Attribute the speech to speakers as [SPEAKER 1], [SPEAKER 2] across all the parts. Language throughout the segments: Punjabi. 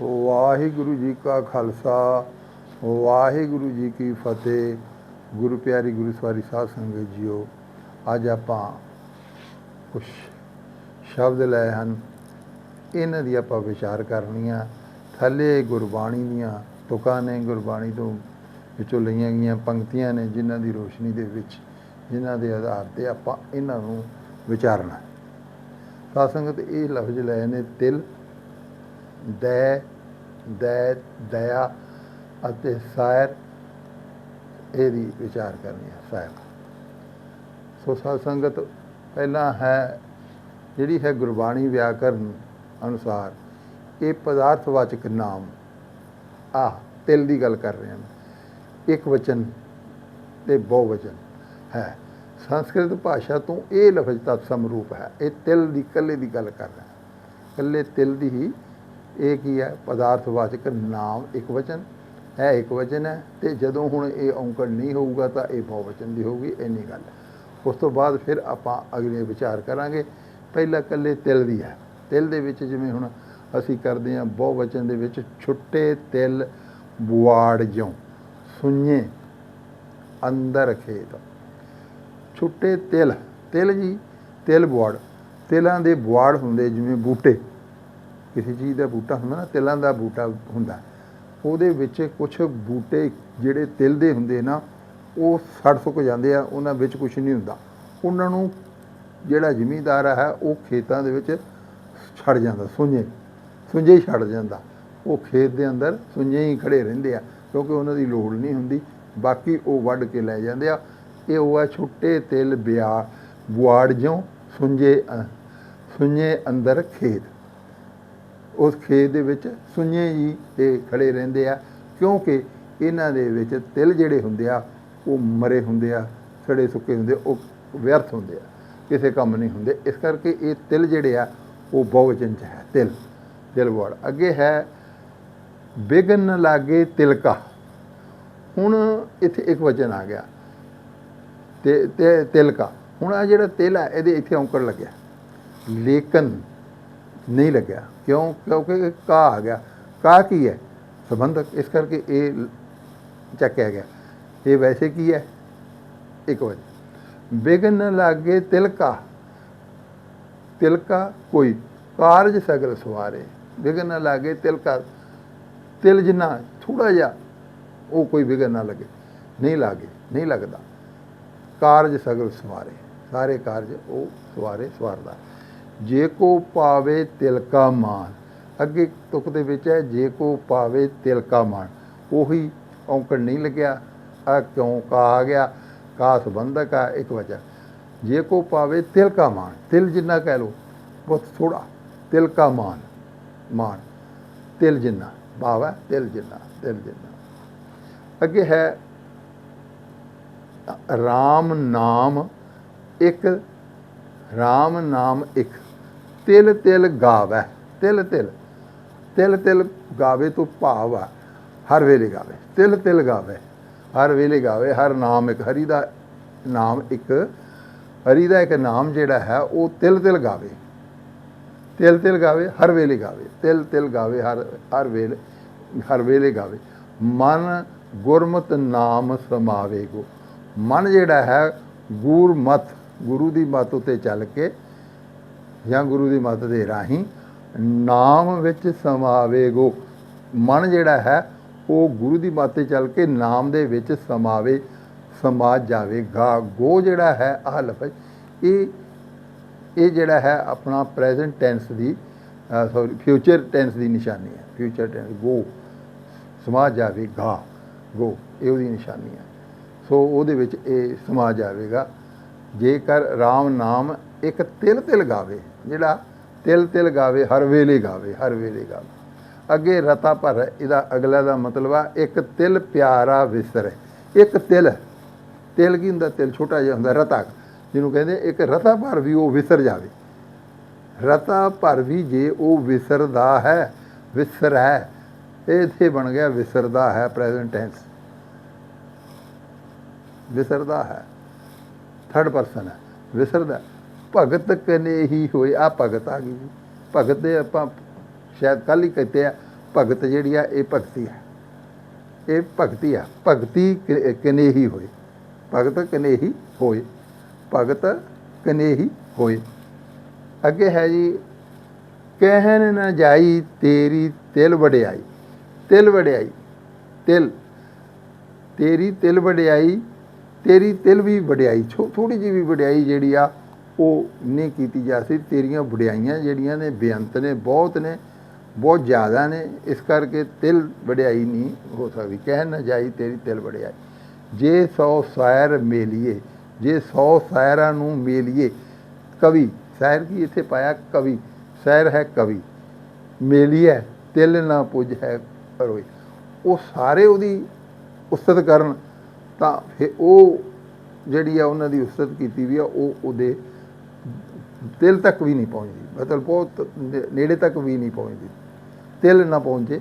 [SPEAKER 1] ਵਾਹਿਗੁਰੂ ਜੀ ਕਾ ਖਾਲਸਾ, ਵਾਹਿਗੁਰੂ ਜੀ ਕੀ ਫਤਿਹ। ਗੁਰੂ ਪਿਆਰੀ ਗੁਰੂ ਸਵਾਰੀ ਸਾਧ ਸੰਗਤ ਜੀਓ, ਅੱਜ ਆਪਾਂ ਕੁਝ ਸ਼ਬਦ ਲਏ ਹਨ। ਇਹਨਾਂ ਦੀ ਆਪਾਂ ਵਿਚਾਰ ਕਰਨੀ ਆ। ਥੱਲੇ ਗੁਰਬਾਣੀ ਦੀਆਂ ਤੁਕਾਂ ਨੇ ਗੁਰਬਾਣੀ ਤੋਂ ਵਿੱਚੋਂ ਲਈਆਂ ਗਈਆਂ ਪੰਕਤੀਆਂ ਨੇ ਜਿਨ੍ਹਾਂ ਦੀ ਰੋਸ਼ਨੀ ਦੇ ਵਿੱਚ, ਜਿਨ੍ਹਾਂ ਦੇ ਆਧਾਰ ਤੇ ਆਪਾਂ ਇਹਨਾਂ ਨੂੰ ਵਿਚਾਰਨਾ। ਸਾਧ ਸੰਗਤ ਇਹ ਲਫ਼ਜ਼ ਲਏ ਨੇ ਤਿਲ ਦੈ ਦੈ, ਦਇਆ ਅਤੇ ਸਾਇਰ ਇਹਦੀ ਵਿਚਾਰ ਕਰਨੀ ਹੈ, ਸਾਇਰ। ਸੋ ਸਾਧ ਸੰਗਤ ਪਹਿਲਾਂ ਹੈ, ਜਿਹੜੀ ਹੈ ਗੁਰਬਾਣੀ ਵਿਆਕਰਨ ਅਨੁਸਾਰ, ਇਹ ਪਦਾਰਥਵਾਚਕ ਨਾਮ ਆ ਤਿਲ ਦੀ ਗੱਲ ਕਰ ਰਹੇ ਹਾਂ ਇੱਕ ਵਚਨ ਤੇ ਬਹੁ ਵਚਨ ਹੈ। ਸੰਸਕ੍ਰਿਤ ਭਾਸ਼ਾ ਤੋਂ ਇਹ ਲਫ਼ਜ਼ ਤਤਸਮ ਸਮਰੂਪ ਹੈ। ਇਹ ਤਿਲ ਦੀ ਕੱਲੇ ਦੀ ਗੱਲ ਕਰ ਰਿਹਾ ਕੱਲੇ ਤਿਲ ਦੀ ਹੀ ਇਹ ਕੀ ਹੈ? ਪਦਾਰਥਵਾਚਕ ਨਾਮ ਇੱਕ ਵਚਨ ਹੈ ਇੱਕ ਵਚਨ ਹੈ ਤੇ ਜਦੋਂ ਹੁਣ ਇਹ ਔਂਕੜ ਨਹੀਂ ਹੋਊਗਾ ਤਾਂ ਇਹ ਬਹੁਵਚਨ ਦੀ ਹੋਊਗੀ, ਇੰਨੀ ਗੱਲ ਉਸ ਤੋਂ ਬਾਅਦ ਫਿਰ ਆਪਾਂ ਅਗਲੇ ਵਿਚਾਰ ਕਰਾਂਗੇ। ਪਹਿਲਾਂ ਕੱਲੇ ਤਿਲ ਦੀ ਹੈ। ਤਿਲ ਦੇ ਵਿੱਚ ਜਿਵੇਂ ਹੁਣ ਅਸੀਂ ਕਰਦੇ ਹਾਂ ਬਹੁਵਚਨ ਦੇ ਵਿੱਚ ਛੁੱਟੇ ਤਿਲ ਬੁਆੜ ਜਿਉ ਸੁਣੀਏ ਅੰਦਰ ਖੇਤ। ਛੁੱਟੇ ਤਿਲ ਤਿਲ ਜੀ, ਤਿਲ ਬੁਆੜ। ਤਿਲਾਂ ਦੇ ਬੁਆੜ ਹੁੰਦੇ ਜਿਵੇਂ ਬੂਟੇ। ਕਿਸੇ ਚੀਜ਼ ਦਾ ਬੂਟਾ ਹੁੰਦਾ ਨਾ, ਤਿਲਾਂ ਦਾ ਬੂਟਾ ਹੁੰਦਾ, ਉਹਦੇ ਵਿੱਚ ਕੁਝ ਬੂਟੇ ਜਿਹੜੇ ਤਿਲ ਦੇ ਹੁੰਦੇ ਨਾ, ਉਹ ਸੜ ਸੁੱਕ ਜਾਂਦੇ ਆ, ਉਹਨਾਂ ਵਿੱਚ ਕੁਝ ਨਹੀਂ ਹੁੰਦਾ। ਉਹਨਾਂ ਨੂੰ ਜਿਹੜਾ ਜ਼ਿਮੀਂਦਾਰ ਹੈ, ਉਹ ਖੇਤਾਂ ਦੇ ਵਿੱਚ ਛੱਡ ਜਾਂਦਾ, ਸੁੰਝੇ ਸੁੰਝੇ ਹੀ ਛੱਡ ਜਾਂਦਾ। ਉਹ ਖੇਤ ਦੇ ਅੰਦਰ ਸੁੰਝੇ ਹੀ ਖੜੇ ਰਹਿੰਦੇ ਆ, ਕਿਉਂਕਿ ਉਹਨਾਂ ਦੀ ਲੋੜ ਨਹੀਂ ਹੁੰਦੀ। ਬਾਕੀ ਉਹ ਵੱਢ ਕੇ ਲੈ ਜਾਂਦੇ ਆ। ਇਹ ਉਹ ਆ ਛੁੱਟੇ ਤਿਲ ਬਿਆ ਬੁਆੜ ਜਿਉ ਸੁੰਝੇ ਅ- ਸੁੰਝੇ ਅੰਦਰ ਖੇਤ। ਉਸ ਖੇਤ ਦੇ ਵਿੱਚ ਸੁੰਝੇ ਹੀ ਇਹ ਖੜੇ ਰਹਿੰਦੇ ਆ, ਕਿਉਂਕਿ ਇਹਨਾਂ ਦੇ ਵਿੱਚ ਤਿਲ ਜਿਹੜੇ ਹੁੰਦੇ ਆ, ਉਹ ਮਰੇ ਹੁੰਦੇ ਆ, ਸੜੇ ਸੁੱਕੇ ਹੁੰਦੇ, ਉਹ ਵਿਅਰਥ ਹੁੰਦੇ ਆ, ਕਿਸੇ ਕੰਮ ਨਹੀਂ ਹੁੰਦੇ। ਇਸ ਕਰਕੇ ਇਹ ਤਿਲ ਜਿਹੜੇ ਆ, ਉਹ ਬਹੁਵਚਨ ਚ ਹੈ, ਤਿਲ ਤਿਲ ਵੜ। ਅੱਗੇ ਹੈ ਬਿਗਨ ਲਾਗੇ ਤਿਲਕਾ। ਹੁਣ ਇੱਥੇ ਇੱਕ ਵਚਨ ਆ ਗਿਆ, ਤੇ ਤੇ ਤਿਲਕਾ। ਹੁਣ ਆ ਜਿਹੜਾ ਤਿਲ ਆ, ਇਹਦੇ ਇੱਥੇ ਔਂਕੜ ਲੱਗਿਆ। ਲੇਕਿਨ ਨਹੀਂ ਲੱਗਿਆ। ਕਿਉਂ? ਕਿਉਂਕਿ ਕਾ ਆ ਗਿਆ। ਕਾ ਕੀ ਹੈ? ਸੰਬੰਧਕ ਇਸ ਕਰਕੇ ਇਹ ਚੱਕਿਆ ਗਿਆ। ਇਹ ਵੈਸੇ ਕੀ ਹੈ? ਇੱਕ ਵਜੇ ਬਿਗਨ ਲਾਗੇ ਤਿਲਕਾ। ਤਿਲਕਾ ਕੋਈ ਕਾਰਜ ਸਗਲ ਸਵਾਰੇ। ਵਿਗਨ ਨਾ ਲਾਗੇ ਤਿਲਕਾ। ਤਿਲ ਜਿੰਨਾ ਥੋੜਾ ਜਿਹਾ ਉਹ ਕੋਈ ਵਿਗਨ ਨਾ ਲੱਗੇ। ਨਹੀਂ ਲਾਗੇ, ਨਹੀਂ ਲੱਗਦਾ। ਕਾਰਜ ਸਗਲ ਸਵਾਰੇ। ਸਾਰੇ ਕਾਰਜ ਉਹ ਸਵਾਰੇ, ਸਵਾਰਦਾ। ਜੇ ਕੋ ਪਾਵੇ ਤਿਲਕਾ ਮਾਨ। ਅੱਗੇ ਤੁਕ ਦੇ ਵਿੱਚ ਹੈ, ਜੇ ਕੋ ਪਾਵੇ ਤਿਲਕਾ ਮਾਨ। ਉਹੀ ਔਂਕੜ ਨਹੀਂ ਲੱਗਿਆ। ਆ ਕਿਉਂ ਕਾ ਆ ਗਿਆ? ਕਾ ਸੰਬੰਧਕ ਆ, ਇੱਕ ਵਜ੍ਹਾ ਜੇ ਕੋ ਪਾਵੇ ਤਿਲਕਾ ਮਾਨ, ਤਿਲ ਜਿੰਨਾ ਕਹਿ ਲੋ ਬਹੁਤ ਥੋੜਾ ਤਿਲਕਾ ਮਾਨ ਮਾਨ। ਤਿਲ ਜਿੰਨਾ, ਭਾਵ ਹੈ ਤਿਲ ਜਿੰਨਾ ਤਿਲ ਜਿੰਨਾ। ਅੱਗੇ ਹੈ RAM ਨਾਮ ਇੱਕ RAM ਨਾਮ ਇੱਕ। ਤਿਲ ਤਿਲ ਗਾਵੇ, ਤਿਲ ਤਿਲ। ਤਿਲ ਤਿਲ ਗਾਵੇ ਤੋਂ ਭਾਵ ਆ, ਹਰ ਵੇਲੇ ਗਾਵੇ। ਤਿਲ ਤਿਲ ਗਾਵੇ, ਹਰ ਵੇਲੇ ਗਾਵੇ, ਹਰ ਨਾਮ ਇੱਕ। ਹਰੀ ਦਾ ਨਾਮ ਇੱਕ, ਹਰੀ ਦਾ ਇੱਕ ਨਾਮ ਜਿਹੜਾ ਹੈ, ਉਹ ਤਿਲ ਤਿਲ ਗਾਵੇ। ਤਿਲ ਤਿਲ ਗਾਵੇ, ਹਰ ਵੇਲੇ ਗਾਵੇ। ਤਿਲ ਤਿਲ ਗਾਵੇ, ਹਰ ਹਰ ਵੇਲੇ ਹਰ ਵੇਲੇ ਗਾਵੇ। ਮਨ ਗੁਰਮਤ ਨਾਮ ਸਮਾਵੇਗੋ। ਮਨ ਜਿਹੜਾ ਹੈ, ਗੁਰਮਤ ਗੁਰੂ ਦੀ ਮੱਤ ਉਤੇ ਚੱਲ ਕੇ ਜਾਂ ਗੁਰੂ ਦੀ ਮੱਤ ਦੇ ਰਾਹੀਂ ਨਾਮ ਵਿੱਚ ਸਮਾਵੇਗੋ। ਮਨ ਜਿਹੜਾ ਹੈ, ਉਹ ਗੁਰੂ ਦੀ ਮੱਤ ਤੇ ਚੱਲ ਕੇ ਨਾਮ ਦੇ ਵਿੱਚ ਸਮਾਵੇ ਸਮਾ ਜਾਵੇਗਾ। ਗੋ ਜਿਹੜਾ ਹੈ, ਆਹ ਲਫ਼ਜ਼, ਇਹ ਇਹ ਜਿਹੜਾ ਹੈ ਆਪਣਾ ਪ੍ਰੈਜ਼ੈਂਟ ਟੈਂਸ ਦੀ ਸੌਰੀ ਫਿਊਚਰ ਟੈਂਸ ਦੀ ਨਿਸ਼ਾਨੀ ਹੈ। ਫਿਊਚਰ ਟੈਂਸ ਗੋ ਸਮਾ ਜਾਵੇਗਾ। ਗੋ, ਇਹ ਉਹਦੀ ਨਿਸ਼ਾਨੀ ਹੈ। ਸੋ ਉਹਦੇ ਵਿੱਚ ਇਹ ਸਮਾ ਜਾਵੇਗਾ। ਜੇਕਰ RAM ਨਾਮ ਇੱਕ ਤਿਲ ਤਿਲ ਗਾਵੇ, ਜਿਹੜਾ ਤਿਲ ਤਿਲ ਗਾਵੇ, ਹਰ ਵੇਲੇ ਗਾਵੇ, ਹਰ ਵੇਲੇ ਗਾਵੇ। ਅੱਗੇ ਰਤਾ ਭਰ, ਇਹਦਾ ਅਗਲਾ ਦਾ ਮਤਲਬ ਆ, ਇੱਕ ਤਿਲ ਪਿਆਰਾ ਵਿਸਰੇ ਇੱਕ ਤਿਲ ਤਿਲ ਕੀ ਹੁੰਦਾ? ਤਿਲ ਛੋਟਾ ਜਿਹਾ ਹੁੰਦਾ, ਰਤਾ। ਜਿਹਨੂੰ ਕਹਿੰਦੇ ਇੱਕ ਰਤਾ ਭਰ ਵੀ ਉਹ ਵਿਸਰ ਜਾਵੇ। ਰਤਾ ਭਰ ਵੀ ਜੇ ਉਹ ਵਿਸਰਦਾ ਹੈ, ਵਿਸਰ ਹੈ ਇਹ ਇੱਥੇ ਬਣ ਗਿਆ ਵਿਸਰਦਾ ਹੈ ਪ੍ਰੈਜ਼ੈਂਟ ਟੈਂਸ ਵਿਸਰਦਾ ਹੈ। ਥਰਡ ਪਰਸਨ ਹੈ, ਵਿਸਰਦਾ ਭਗਤ ਕਨੇ ਹੀ ਹੋਏ ਆ ਭਗਤ ਆ ਗਈ ਜੀ। ਭਗਤ ਦੇ ਆਪਾਂ ਸ਼ਾਇਦ ਕੱਲ ਹੀ ਕਹਤੇ ਆ, ਭਗਤ ਜਿਹੜੀ ਆ, ਇਹ ਭਗਤੀ ਹੈ। ਇਹ ਭਗਤੀ ਆ। ਭਗਤੀ ਕ- ਕਨੇਹੀ ਹੋਏ? ਭਗਤ ਕਨੇਹੀ ਹੋਏ? ਭਗਤ ਕਨੇਹੀ ਹੋਏ? ਅੱਗੇ ਹੈ ਜੀ, ਕਹਿਣ ਨਾ ਜਾਈ ਤੇਰੀ ਤਿਲ ਵਡਿਆਈ। ਤਿਲ ਵਡਿਆਈ। ਤਿਲ। ਤੇਰੀ ਤਿਲ ਵਡਿਆਈ ਤੇਰੀ ਤਿਲ ਵੀ ਵਡਿਆਈ ਥੋੜੀ ਜਿਹੀ ਵੀ ਵਡਿਆਈ ਜਿਹੜੀ ਆ, ਉਹ ਨਹੀਂ ਕੀਤੀ ਜਾ ਸਕਦੀ। ਤੇਰੀਆਂ ਵਡਿਆਈਆਂ ਜਿਹੜੀਆਂ ਨੇ, ਬੇਅੰਤ ਨੇ, ਬਹੁਤ ਨੇ, ਬਹੁਤ ਜ਼ਿਆਦਾ ਨੇ, ਇਸ ਕਰਕੇ ਤਿਲ ਵਡਿਆਈ ਨਹੀਂ ਹੋ ਸਕਦੀ। ਕਹਿ ਨਾ ਜਾਈ ਤੇਰੀ ਤਿਲ ਵਡਿਆਈ। ਜੇ ਸੌ ਸ਼ਾਇਰ ਮੇਲੀਏ, ਜੇ ਸੌ ਸ਼ਾਇਰਾਂ ਨੂੰ ਮੇਲੀਏ, ਕਵੀ ਸ਼ਾਇਰ ਕੀ ਇੱਥੇ ਪਾਇਆ? ਕਵੀ ਸ਼ਾਇਰ ਹੈ ਕਵੀ, ਮੇਲੀਏ, ਤਿਲ ਨਾ ਪੁੱਜ ਹੈ ਪਰੋਈ ਉਹ ਸਾਰੇ ਉਹਦੀ ਉਸਤਤ ਕਰਨ ਤਾਂ ਫਿਰ ਉਹ ਜਿਹੜੀ ਆ ਉਹਨਾਂ ਦੀ ਉਸਤਤ ਕੀਤੀ ਵੀ ਆ, ਉਹ ਉਹਦੇ ਦਿਲ ਤੱਕ ਵੀ ਨਹੀਂ ਪਹੁੰਚਦੀ। ਮਤਲਬ ਬਹੁਤ ਨੇੜੇ ਤੱਕ ਵੀ ਨਹੀਂ ਪਹੁੰਚਦੀ। ਤਿਲ ਨਾ ਪਹੁੰਚੇ,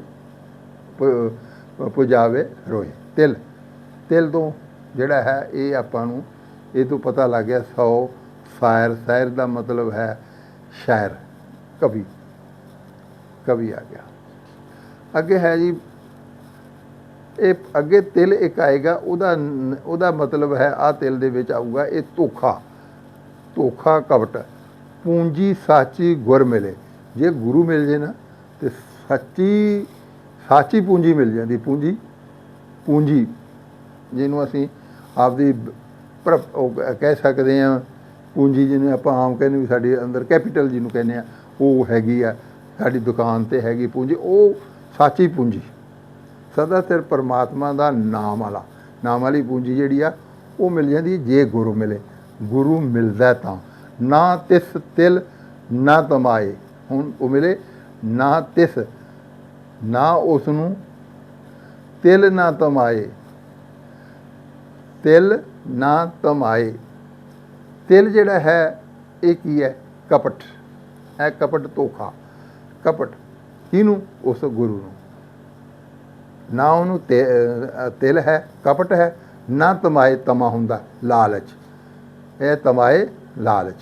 [SPEAKER 1] ਪ- ਪੁਜਾਵੇ ਰੋਏ ਤਿਲ ਤਿਲ ਤੋਂ ਜਿਹੜਾ ਹੈ, ਇਹ ਆਪਾਂ ਨੂੰ, ਇਹ ਤੋਂ ਪਤਾ ਲੱਗ ਗਿਆ, ਸੌ ਸ਼ਾਇਰ ਸ਼ਾਇਰ ਦਾ ਮਤਲਬ ਹੈ ਸ਼ਾਇਰ, ਕਵੀ। ਕਵੀ ਆ ਗਿਆ। ਅੱਗੇ ਹੈ ਜੀ ਇਹ ਅੱਗੇ ਤਿਲ ਇੱਕ ਆਏਗਾ, ਉਹਦਾ ਉਹਦਾ ਮਤਲਬ ਹੈ ਆ ਤਿਲ ਦੇ ਵਿੱਚ ਆਊਗਾ, ਇਹ ਧੋਖਾ ਧੋਖਾ ਕਵਟ, ਪੂੰਜੀ ਸਾਚੀ ਗੁਰ ਮਿਲੇ। ਜੇ ਗੁਰੂ ਮਿਲ ਜੇ ਨਾ, ਤੇ ਸੱਚੀ, ਸਾਚੀ ਪੂੰਜੀ ਮਿਲ ਜਾਂਦੀ, ਪੂੰਜੀ ਪੂੰਜੀ, ਜਿਹਨੂੰ ਅਸੀਂ ਆਪਦੀ ਬ- ਕ- ਕਹਿ ਸਕਦੇ ਆ ਪੂੰਜੀ ਜਿਹਨੂੰ ਆਪਾਂ ਆਮ ਕਹਿੰਦੇ ਵੀ ਸਾਡੇ ਅੰਦਰ ਕੈਪੀਟਲ ਜਿਹਨੂੰ ਕਹਿੰਦੇ ਆ, ਉਹ ਹੈਗੀ ਆ, ਸਾਡੀ ਦੁਕਾਨ ਤੇ ਹੈਗੀ ਪੂੰਜੀ, ਉਹ ਸਾਚੀ ਪੂੰਜੀ। ਸਦਾ ਸਿਰ ਪਰਮਾਤਮਾ ਦਾ ਨਾਮ ਵਾਲਾ, ਨਾਮ ਵਾਲੀ ਪੂੰਜੀ ਜਿਹੜੀ ਆ, ਉਹ ਮਿਲ ਜਾਂਦੀ ਜੇ ਗੁਰੂ ਮਿਲੇ। ਗੁਰੂ ਮਿਲਦਾ ਤਾਂ। ਨਾ ਤਿਸ ਤਿਲ, ਨਾ ਤਮਾਏ। ਹੁਣ ਉਹ ਮਿਲੇ, ਨਾ ਤਿਸ, ਨਾ ਉਸ ਨੂੰ ਤਿਲ, ਨਾ ਤਮਾਏ। ਤਿਲ, ਨਾ ਤਮਾਏ। ਤਿਲ ਜਿਹੜਾ ਹੈ, ਇਹ ਕੀ ਹੈ? ਕਪਟ। ਹੈ ਕਪਟ ਧੋਖਾ। ਕਪਟ। ਕਿਹਨੂੰ? ਉਸ ਗੁਰੂ ਨੂੰ। ਨਾ ਉਹਨੂੰ ਤੇ- ਤਿਲ ਹੈ, ਕਪਟ ਹੈ, ਨਾ ਤਮਾਏ ਤਮਾ ਹੁੰਦਾ, ਲਾਲਚ। ਇਹ ਤਮਾਏ ਲਾਲਚ।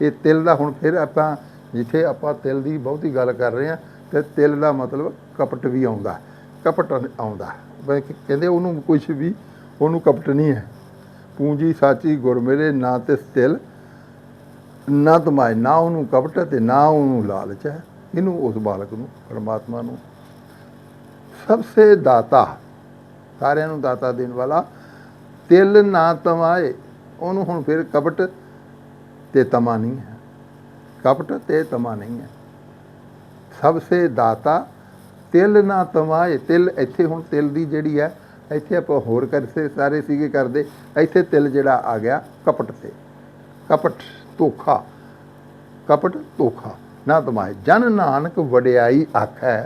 [SPEAKER 1] ਇਹ ਤਿਲ ਦਾ ਹੁਣ ਫਿਰ ਆਪਾਂ ਜਿੱਥੇ ਆਪਾਂ ਤਿਲ ਦੀ ਬਹੁਤੀ ਗੱਲ ਕਰ ਰਹੇ ਹਾਂ, ਤੇ ਤਿਲ ਦਾ ਮਤਲਬ ਕਪਟ ਵੀ ਆਉਂਦਾ, ਕਪਟ ਆਉਂਦਾ। ਕਹਿੰਦੇ ਉਹਨੂੰ ਕੁਝ ਵੀ, ਉਹਨੂੰ ਕਪਟ ਨਹੀਂ ਹੈ। ਪੂੰਜੀ ਸਾਚੀ ਗੁਰ ਮੇਰੇ, ਨਾ ਤੇ ਤਿਲ, ਨਾ ਤਮਾਏ, ਨਾ ਉਹਨੂੰ ਕਪਟ ਤੇ ਨਾ ਉਹਨੂੰ ਲਾਲਚ ਹੈ। ਇਹਨੂੰ ਉਸ ਬਾਲਕ ਨੂੰ, ਪਰਮਾਤਮਾ ਨੂੰ ਸਭ ਸੇ ਦਾਤਾ ਸਾਰਿਆਂ ਨੂੰ ਦਾਤਾ ਦੇਣ ਵਾਲਾ ਤਿਲ ਨਾ ਤਮਾਏ ਉਹਨੂੰ ਹੁਣ ਫਿਰ ਕਪਟ ਤੇ ਤਮਾ ਨਹੀਂ ਹੈ ਕਪਟ ਤੇ ਤਮਾ ਨਹੀਂ ਹੈ ਸਭ ਸੇ ਦਾਤਾ ਤਿਲ ਨਾ ਤਮਾਏ ਤਿਲ ਇੱਥੇ ਹੁਣ ਤਿਲ ਦੀ ਜਿਹੜੀ ਹੈ ਇੱਥੇ ਆਪਾਂ ਹੋਰ ਕਰਦੇ ਸਾਰੇ ਸੀਗੇ ਕਰਦੇ ਇੱਥੇ ਤਿਲ ਜਿਹੜਾ ਆ ਗਿਆ ਕਪਟ ਤੇ ਕਪਟ ਧੋਖਾ ਕਪਟ ਧੋਖਾ ਨਾ ਤਮਾਏ ਜਨ ਨਾਨਕ ਵਡਿਆਈ ਆਖੈ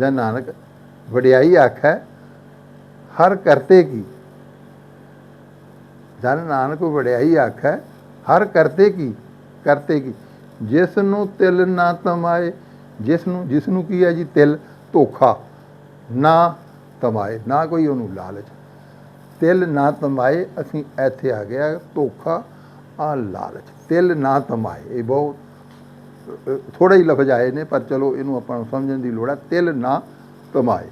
[SPEAKER 1] ਜਨ ਨਾਨਕ ਵਡਿਆਈ ਆਖੈ, ਹਰ ਕਰਤੇ ਕੀ? ਜਨ ਨਾਨਕ ਵਡਿਆਈ ਆਖੈ, ਹਰ ਕਰਤੇ ਕੀ? ਕਰਤੇ ਕੀ? ਜਿਸ ਨੂੰ ਤਿਲ ਨਾ ਤਮਾਏ ਜਿਸ ਨੂੰ ਜਿਸ ਨੂੰ ਕੀ ਹੈ ਜੀ ਤਿਲ? ਧੋਖਾ। ਨਾ ਤਮਾਏ, ਨਾ ਕੋਈ ਉਹਨੂੰ ਲਾਲਚ। ਤਿਲ ਨਾ ਤਮਾਏ, ਅਸੀਂ ਇੱਥੇ ਆ ਗਿਆ ਧੋਖਾ, ਆ ਲਾਲਚ। ਤਿਲ ਨਾ ਤਮਾਏ, ਇਹ ਬਹੁਤ ਥੋੜਾ ਹੀ ਲਫ਼ਜ਼ ਆਏ ਨੇ, ਪਰ ਚਲੋ ਇਹਨੂੰ ਆਪਾਂ ਨੂੰ ਸਮਝਣ ਦੀ ਲੋੜ ਹੈ। ਤਿਲ ਨਾ ਤਮਾਏ।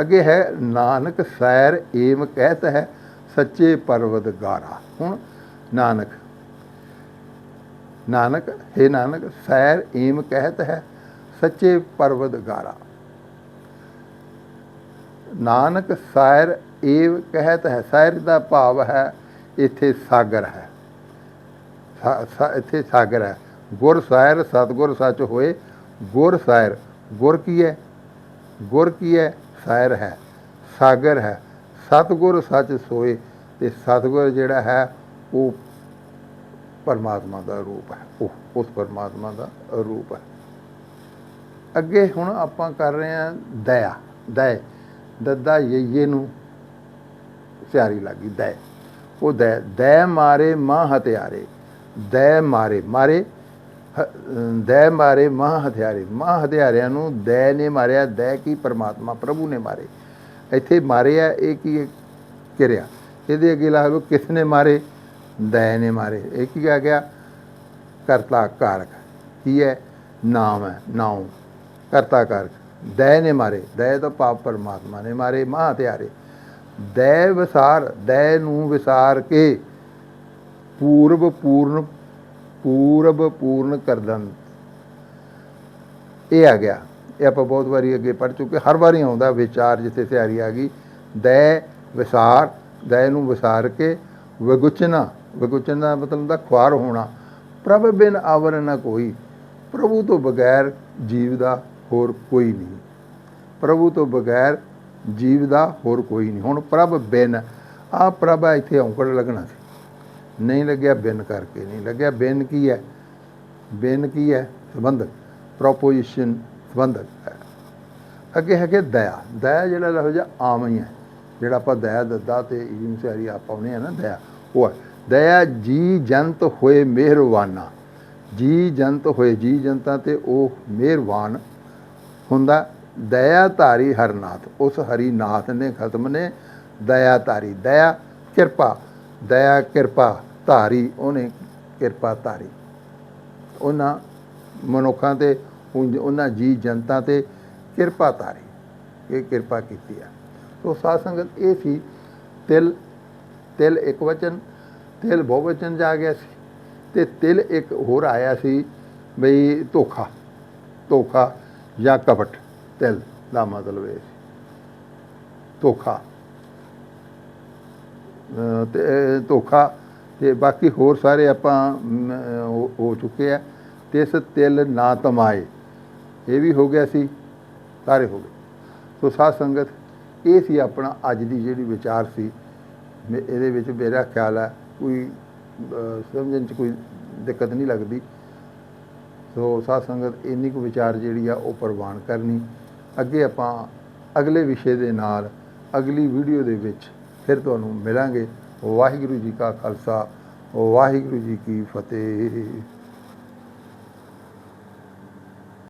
[SPEAKER 1] ਅੱਗੇ ਹੈ, ਨਾਨਕ ਸੈਰ ਏਮ ਕਹਿਤ ਹੈ, ਸੱਚੇ ਪਰਵਦਗਾਰਾ। ਹੁਣ ਨਾਨਕ ਨਾਨਕ, ਹੈ ਨਾਨਕ, ਸੈਰ ਏਮ ਕਹਿਤ ਹੈ, ਸੱਚੇ ਪਰਵਦਗਾਰਾ। ਨਾਨਕ ਸੈਰ ਏਵ ਕਹਿਤ ਹੈ, ਸੈਰ ਦਾ ਭਾਵ ਹੈ, ਇੱਥੇ ਸਾਗਰ ਹੈ। ਸਾ- ਸਾ- ਇੱਥੇ ਸਾਗਰ ਹੈ। ਗੁਰ ਸੈਰ ਸਤਗੁਰ ਸੱਚ ਹੋਏ, ਗੁਰ ਸੈਰ, ਗੁਰ ਕੀ ਹੈ? ਗੁਰ ਕੀ ਹੈ? ਸੈਰ ਹੈ, ਸਾਗਰ ਹੈ, ਸਤਗੁਰ ਸੱਚ ਸੋਏ ਤੇ ਸਤਗੁਰ ਜਿਹੜਾ ਹੈ ਉਹ ਪਰਮਾਤਮਾ ਦਾ ਰੂਪ ਹੈ, ਉਹ, ਉਸ ਪਰਮਾਤਮਾ ਦਾ ਰੂਪ ਹੈ। ਅੱਗੇ ਹੁਣ ਆਪਾਂ ਕਰ ਰਹੇ ਹਾਂ ਦਇਆ ਦਇ ਦੱਦਾ ਯੇ ਨੂੰ ਸਿਆਰੀ ਲੱਗੀ ਦਇ ਉਹ ਦਇ ਦਇ ਮਾਰੇ ਮਾਂ ਹਤਿਆਰੇ ਦਇ ਮਾਰੇ ਮਾਰੇ ਹ- ਦਇ ਮਾਰੇ ਮਾਂ ਹਥਿਆਰੇ। ਮਾਂ ਹਥਿਆਰਿਆਂ ਨੂੰ ਦੈ ਨੇ ਮਾਰਿਆ, ਦੈ ਕੀ ਪਰਮਾਤਮਾ ਪ੍ਰਭੂ ਨੇ ਮਾਰੇ। ਇੱਥੇ ਮਾਰਿਆ ਇਹ ਕੀ ਕਿਰਿਆ। ਇਹਦੇ ਅੱਗੇ ਲਾ ਲਓ ਕਿਸ ਨੇ ਮਾਰੇ? ਦੈ ਨੇ ਮਾਰੇ। ਇਹ ਕੀ ਆ ਗਿਆ? ਕਰਤਾ ਕਾਰਕ। ਕੀ ਹੈ? ਨਾਮ ਹੈ, ਨਾਉ। ਕਰਤਾ ਕਾਰਕ। ਦੈ ਨੇ ਮਾਰੇ। ਦੈ ਤਾਂ ਪਾਪ ਪਰਮਾਤਮਾ ਨੇ ਮਾਰੇ, ਮਹਾਂ ਹਥਿਆਰੇ। ਦੈ ਵਿਸਾਰ, ਦੈ ਨੂੰ ਵਿਸਾਰ ਕੇ ਪੂਰਵ ਪੂਰਨ ਪੂਰਬ ਪੂਰਨ ਕਰਦਨ ਇਹ ਆ ਗਿਆ। ਇਹ ਆਪਾਂ ਬਹੁਤ ਵਾਰੀ ਅੱਗੇ ਪੜ ਚੁੱਕੇ। ਹਰ ਵਾਰੀ ਆਉਂਦਾ ਵਿਚਾਰ ਜਿੱਥੇ ਸਿਆਰੀ ਆ ਗਈ। ਦੈ ਵਿਸਾਰ, ਦੈ ਨੂੰ ਵਿਸਾਰ ਕੇ ਵਿਗੁਚਨਾ। ਵਿਗੁਚਨਾ ਮਤਲਬ ਦਾ ਖੁਆਰ ਹੋਣਾ। ਪ੍ਰਭ ਬਿਨ ਆਵਰ ਨਾ ਕੋਈ। ਪ੍ਰਭੂ ਤੋਂ ਬਗੈਰ ਜੀਵ ਦਾ ਹੋਰ ਕੋਈ ਨਹੀਂ। ਪ੍ਰਭੂ ਤੋਂ ਬਗੈਰ ਜੀਵ ਦਾ ਹੋਰ ਕੋਈ ਨਹੀਂ। ਹੁਣ ਪ੍ਰਭ ਬਿਨ ਆ ਪ੍ਰਭ ਆ ਇੱਥੇ ਔਂਕੜ ਲੱਗਣਾ ਸੀ। ਨਹੀਂ ਲੱਗਿਆ ਬਿਨ ਕਰਕੇ, ਨਹੀਂ ਲੱਗਿਆ ਬਿਨ ਕੀ ਹੈ? ਬਿਨ ਕੀ ਹੈ? ਸੰਬੰਧਕ ਪ੍ਰੋਪੋਜੀਸ਼ਨ ਸੰਬੰਧਕ ਹੈ। ਅੱਗੇ ਹੈਗੇ ਦਇਆ। ਦਇਆ ਜਿਹੜਾ ਲਫ਼ਜ਼ ਆ ਆਮ ਹੀ ਹੈ, ਜਿਹੜਾ ਆਪਾਂ ਦਇਆ ਦੱਦਾ ਤੇ ਇਜਮ ਸਿਆਰੀ ਆ ਪਾਉਨੇ ਆ ਨਾ ਦਇਆ, ਉਹ ਹੈ। ਦਇਆ ਜੀ ਜੰਤ ਹੋਏ ਮਿਹਰਵਾਨਾ ਜੀ ਜੰਤ ਹੋਏ, ਜੀ ਜਨਤਾ ਤੇ ਉਹ ਮਿਹਰਵਾਨ ਹੁੰਦਾ। ਦਇਆ ਧਾਰੀ ਹਰਨਾਥ, ਉਸ ਹਰੀ ਨਾਥ ਨੇ, ਖਤਮ ਨੇ ਦਇਆ ਧਾਰੀ ਦਇਆ, ਕਿਰਪਾ। ਦਇਆ, ਕਿਰਪਾ ਧਾਰੀ, ਉਹਨੇ ਕਿਰਪਾ ਧਾਰੀ। ਉਹਨਾਂ ਮਨੁੱਖਾਂ ਤੇ ਉਹਨਾਂ ਜੀ ਜਨਤਾ ਤੇ ਕਿਰਪਾ ਧਾਰੀ। ਇਹ ਕਿਰਪਾ ਕੀਤੀ ਆ। ਸੋ ਸਾਧ ਸੰਗਤ, ਇਹ ਸੀ ਤਿਲ ਤਿਲ ਇੱਕ ਵਚਨ, ਤਿਲ ਬਹੁਵਚਨ ਜਾ ਗਿਆ ਸੀ ਤੇ ਤਿਲ ਇੱਕ ਹੋਰ ਆਇਆ ਸੀ ਬਈ ਧੋਖਾ ਧੋਖਾ ਜਾਂ ਕਪਟ, ਤਿਲ ਦਾ ਮਤਲਬ ਇਹ ਸੀ। ਧੋਖਾ। ਤੇ ਧੋਖਾ ਤੇ ਬਾਕੀ ਹੋਰ ਸਾਰੇ ਆਪਾਂ ਹੋ- ਚੁੱਕੇ ਆ। ਤਿਸ ਤਿਲ ਨਾ ਤਮਾਏ। ਇਹ ਵੀ ਹੋ ਗਿਆ ਸੀ, ਸਾਰੇ ਹੋ ਗਏ। ਸੋ ਸਾਧ ਸੰਗਤ, ਇਹ ਸੀ ਆਪਣਾ ਅੱਜ ਦੀ ਜਿਹੜੀ ਵਿਚਾਰ ਸੀ। ਮੇ- ਇਹਦੇ ਵਿੱਚ ਮੇਰਾ ਖਿਆਲ ਹੈ ਕੋਈ ਸਮਝਣ ਚ ਕੋਈ ਦਿੱਕਤ ਨਹੀਂ ਲੱਗਦੀ। ਸੋ ਸਾਧ ਸੰਗਤ, ਇੰਨੀ ਕੁ ਵਿਚਾਰ ਜਿਹੜੀ ਆ, ਉਹ ਪ੍ਰਵਾਨ ਕਰਨੀ। ਅੱਗੇ ਆਪਾਂ ਅਗਲੇ ਵਿਸ਼ੇ ਦੇ ਨਾਲ, ਅਗਲੀ ਵੀਡੀਓ ਦੇ ਵਿੱਚ ਫਿਰ ਤੁਹਾਨੂੰ ਮਿਲਾਂਗੇ। ਵਾਹਿਗੁਰੂ ਜੀ ਕਾ ਖਾਲਸਾ ਵਾਹਿਗੁਰੂ ਜੀ ਕੀ ਫਤਿਹ।